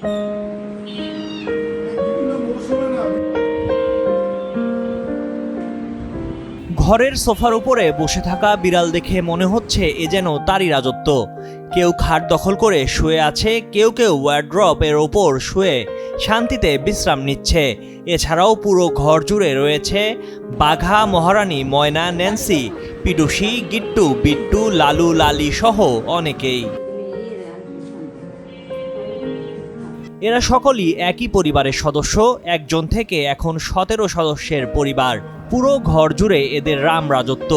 ঘরের সোফার উপরে বসে থাকা বিড়াল দেখে মনে হচ্ছে এ যেন তারই রাজত্ব। কেউ খাট দখল করে শুয়ে আছে, কেউ কেউ ওয়ার্ড্রপ এর ওপর শুয়ে শান্তিতে বিশ্রাম নিচ্ছে। এছাড়াও পুরো ঘর জুড়ে রয়েছে বাঘা, মহারানী, ময়না, ন্যান্সি, পিডুসি, গিট্টু, বিট্টু, লালু, লালি সহ অনেকেই। এরা সকলেই একই পরিবারের সদস্য, একজন থেকে এখন সতেরো সদস্যের পরিবার। পুরো ঘর জুড়ে এদের রাম রাজত্ব।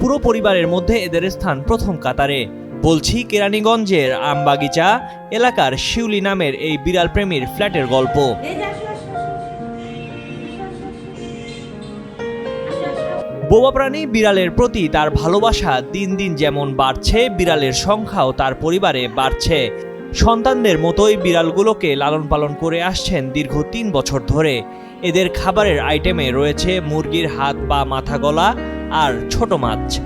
পুরো পরিবারের মধ্যে এদের স্থান প্রথম কাতারে। বলছি কেরানীগঞ্জের আমবাগিচা এলাকার শিউলি নামের এই বিড়াল প্রেমীর ফ্ল্যাটের গল্প। বোবা প্রাণী বিড়ালের প্রতি তার ভালোবাসা দিন দিন যেমন বাড়ছে, বিড়ালের সংখ্যাও তার পরিবারে বাড়ছে। সন্তানদের মতোই বিড়ালগুলোকে লালন পালন করে আসছেন দীর্ঘ তিন বছর ধরে। এদের খাবারের আইটেমে রয়েছে মুরগির হাত বা মাথা গলা আর ছোট মাছ।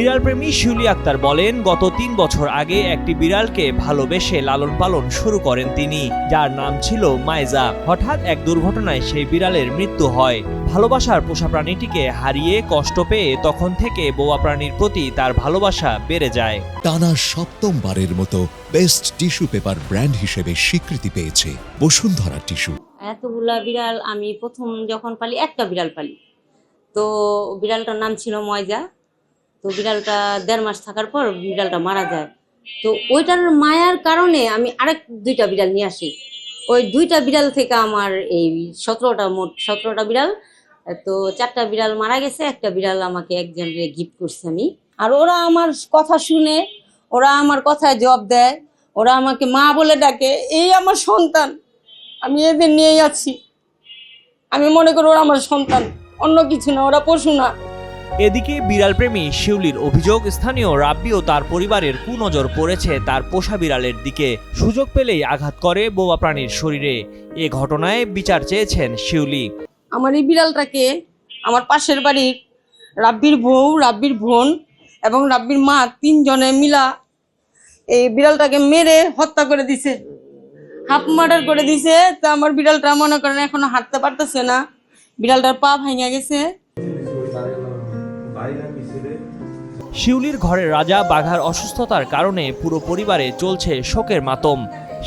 বিড়াল প্রেমী শিউলি আক্তার বলেন গত তিন বছর আগে একটি বিড়ালকে ভালোবেসে লালন পালন শুরু করেন তিনি। যার নাম ছিল মাইজা হঠাৎ এক দুর্ঘটনায় সেই বিড়ালের মৃত্যু হয়। ভালোবাসার পোষা প্রাণীটিকে হারিয়ে কষ্ট পেয়ে তখন থেকে বোবা প্রাণীর প্রতি তার ভালোবাসা বেড়ে যায়। টানা সপ্তমবারের মতো বেস্ট টিস্যু পেপার ব্র্যান্ড হিসেবে স্বীকৃতি পেয়েছে বসুন্ধরা টিস্যু। এতগুলা বিড়াল আমি প্রথম যখন পালি একটা বিড়াল পালি। তো বিড়ালটার নাম ছিল ময়জা। তো বিড়ালটা দেড় মাস থাকার পর বিড়ালটা মারা যায়। তো ওইটার মায়ার কারণে আমি আরেক দুইটা বিড়াল নিয়ে আসি। ওই দুইটা বিড়াল থেকে আমার এই সতেরোটা মোট সতেরোটা বিড়াল, তো চারটা বিড়াল মারা গেছে, একটা বিড়াল আমাকে একজনকে গিফট করছে আমি। আর ওরা আমার কথা শুনে, ওরা আমার কথায় জব দেয়, ওরা আমাকে মা বলে ডাকে, এই আমার সন্তান, আমি এদের নিয়েই আছি। আমি মনে করি ওরা আমার সন্তান, অন্য কিছু না, ওরা পশু না। এদিকে বিড়াল প্রেমী শিউলির অভিযোগ, স্থানীয় রাব্বি ও তার পরিবারের কুনজর পড়েছে তার পোষা বিড়ালের দিকে। সুযোগ পেলেই আঘাত করে বোবা প্রাণীর শরীরে। এ ঘটনায় বিচার চেয়েছেন শিউলি। আমার এই বিড়ালটাকে আমার পাশের বাড়ির রাব্বির বউ, রাব্বির বোন এবং রাব্বির মা তিনজনে মিলা এই বিড়ালটাকে মেরে হত্যা করে দিছে। হাফ মার্ডার করে দিছে। তো আমার বিড়ালটা মনে করেন এখনও হাঁটতে পারতেছে না। বিড়ালটার পা ভাঙা গেছে। শিউলির ঘরের রাজা বাঘার অসুস্থতার কারণে পুরো পরিবারে চলছে শোকের মাতম।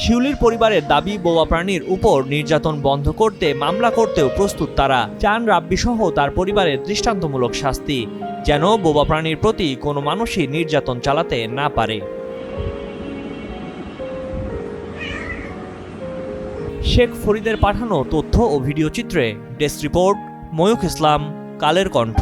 শিউলির পরিবারের দাবি বোবা প্রাণীর উপর নির্যাতন বন্ধ করতে, মামলা করতেও প্রস্তুত তারা। চান রাব্বি সহ তার পরিবারের দৃষ্টান্তমূলক শাস্তি, যেন বোবা প্রাণীর প্রতি কোনো মানুষই নির্যাতন চালাতে না পারে। শেখ ফরিদের পাঠানো তথ্য ও ভিডিও চিত্রে ডেস্ক রিপোর্ট, ময়ূখ ইসলাম, কালের কণ্ঠ।